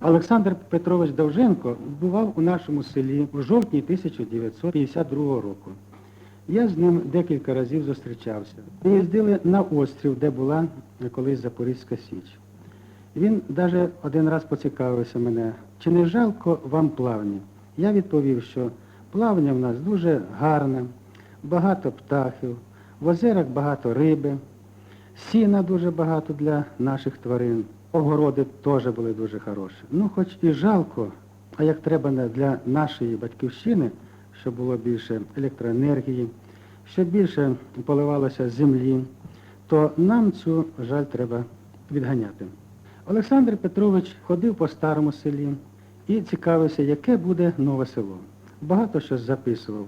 Олександр Петрович Довженко бував у нашому селі у жовтні 1952 року. Я з ним декілька разів зустрічався. Ми їздили на острів, де була колись Запорізька Січ. Він навіть один раз поцікавився мене, чи не жалко вам плавні? Я відповів, що плавня в нас дуже гарна, багато птахів, в озерах багато риби, сіна дуже багато для наших тварин. Огороди теж були дуже хороші. Ну, хоч і жалко, а як треба для нашої батьківщини, щоб було більше електроенергії, щоб більше поливалося землі, то нам цю жаль треба відганяти. Олександр Петрович ходив по старому селі і цікавився, яке буде нове село. Багато що записував.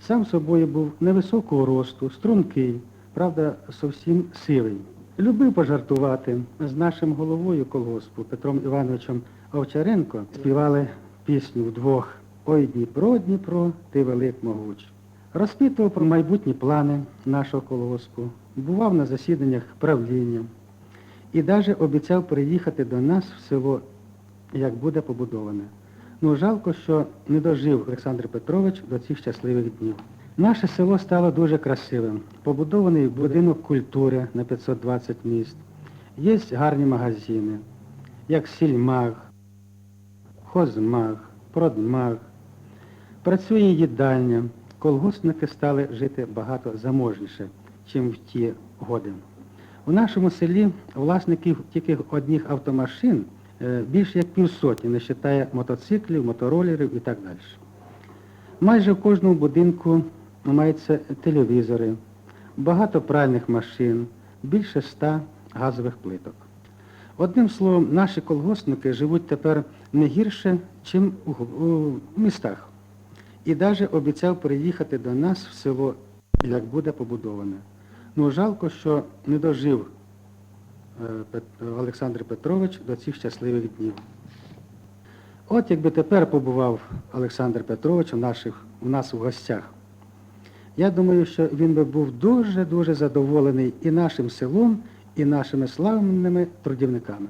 Сам собою був невисокого росту, стрункий, правда, зовсім сивий. Любив пожартувати з нашим головою колгоспу Петром Івановичем Овчаренко співали пісню вдвох Ой Дніпро, Дніпро, ти велик могуч. Розпитував про майбутні плани нашого колгоспу, бував на засіданнях правління і навіть обіцяв приїхати до нас в село, як буде побудоване. Ну, жалко, що не дожив Олександр Петрович до цих щасливих днів. Наше село стало дуже красивим. Побудований будинок культури на 520 міст. Є гарні магазини, як сільмаг, хозмаг, продмаг. Працює їдальня. Колгоспники стали жити багато заможніше, чим в ті годи. У нашому селі власників тільки одних автомашин е, більше як півсотні, не вважає мотоциклів, моторолерів і так далі. Майже в кожному будинку маються телевізори, багато пральних машин, більше ста газових плиток. Одним словом, наші колгоспники живуть тепер не гірше, ніж у, містах. І навіть обіцяв приїхати до нас в село, як буде побудоване. Ну, жалко, що не дожив е, Олександр Петрович до цих щасливих днів. От якби тепер побував Олександр Петрович у, наших, у нас у гостях, я думаю, що він би був дуже-дуже задоволений і нашим селом, і нашими славними трудівниками.